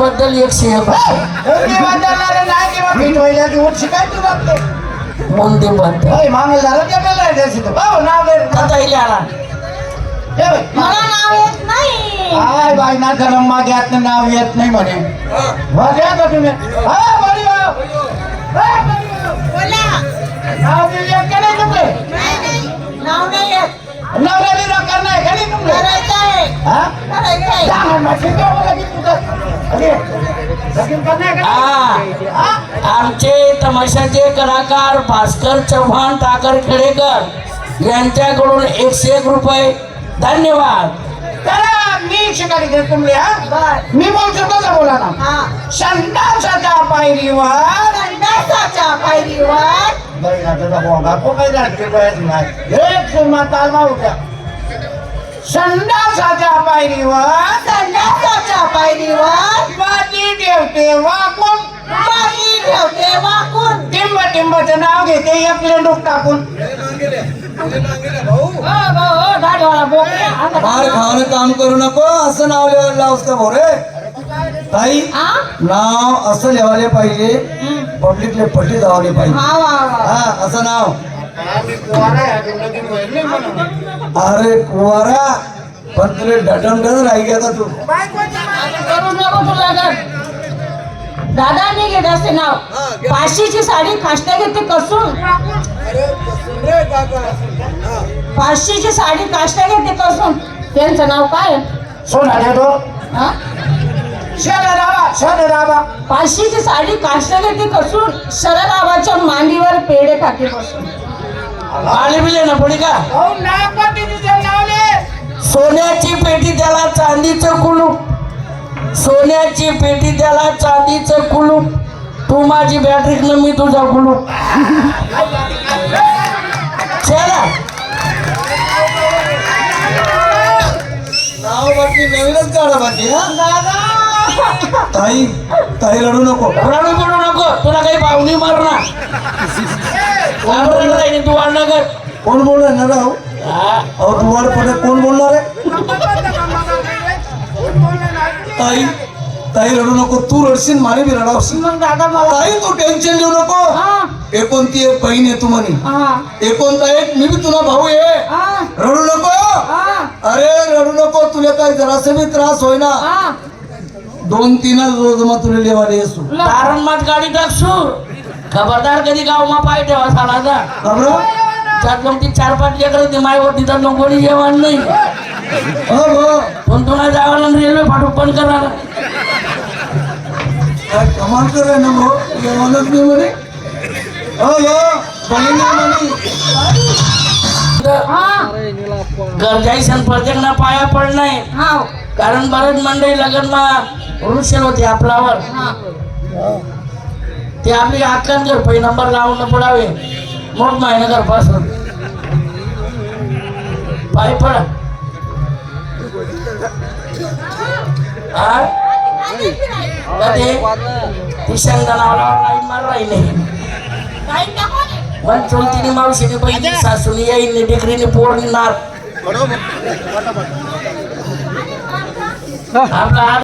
बद्दल एकशे एक मुंदी बद्दल आता इले आला. हे. मला नाव येत नाही. आय बाई ना गरम माग्यात नाव येत नाही म्हणे. वाजवा का तुम्ही. हा बरी भाऊ. हा, बरी भाऊ. बोला. नाव का नाही तुमले? नाही नाही. नाव नाही येत. नाही का नाही तुमले? करायचं आहे. हा? की का? आमचे तमाशाचे कलाकार भास्कर चव्हाण टाकर खेडेकर यांच्याकडून एकशे एक रुपये. धन्यवाद. चला मी शिकारी दे तुमले हा? मी बोलतो तसं बोला ना हा. संडासाच्या पायरीवर संडासाच्या पायरीवर तुझा भोगा को काही लागते पाहिजे नाही संडासाच्या पायरीवर संडासाच्या पायरीवर माती ठेवते वाकून बाई ठेवते वाकून. टिंब टिंबाचं नाव घेते एक लेंडूक टाकून. हो हो दाढीवाला बोकड्या. आता मार खावानं काम करू नको असं नाव लिहायला लावस का भाऊ रे ताई हा? नाव असं लिहायला पाहिजे पब्लिकले पट्टी धावले पाहिजे. हा वा वा. हा असं नाव. अरे कुवारा पण तुला डटमडन राही गेला तू. करू नको तुला दादा मी घेत असते नाव. पाचशेची साडी काष्टा घेते कसून? पाचशेची साडी काष्टा घेते कसून? त्यांचं नाव काय? सोना हा? शररावा शररावा पाचशेची साडी काष्टा घेते कसून? शररावाच्या मांडीवर पेढे टाके बसून आले ना पुढे का? नावले सोन्याची पेटी त्याला चांदीचं कुलूप. सोन्याची पेटी त्याला चांदीचं कुलूप. तू माझी बॅटरी न मी तुझा कुलूप. चला. बाकी नवीनच काढा बाकी हा? ताई ताई रडू नको. रडू पडू नको. तुला काही पाहुणी मारणार. घाबरत कोण बोलणार ना राव? अहो दुवार पडे कोण बोलणार आहे? ताई ताई रडू नको तू रडशील माने बी रडावशील ताई तू टेन्शन घेऊ नको. एकोणती एक बहीण आहे तू म्हणे. एकोणता एक मी बी तुला भाऊ आहे. हा. रडू नको. अरे रडू नको तुला काय जरासे बी त्रास होईना. दोन तीनच रोज मग तुला लेवाले येसू. तारण मात गाडी टाकसू खबरदार कधी गाव मा पाय ठेवा सालाचा खबर त्यात मग ती चार पाच लेकर ती माय होती तर कोणी जेवण नाही. हो हो. पण तुला जावं ना रेल्वे फाटू पण करणार काय कमाल करे ना भाऊ जेवणच नाही म्हणे. हो हो. हा गरजाईसन प्रत्येक ना पाया पड नाही. हा कारण बरेच मंडळी लग्न मा रुशेल होते आपल्यावर. हा. ते आपली जर पै नंबर लावून न पडावे. मोठ महिना कर पासून. पाय पडा. हा ती शेंगदाणाला लाईन मार राहिली. काही नको पण चुलतीने मावशीने बहिणी सासूनी येईन डिग्रीने पोर निघणार आपला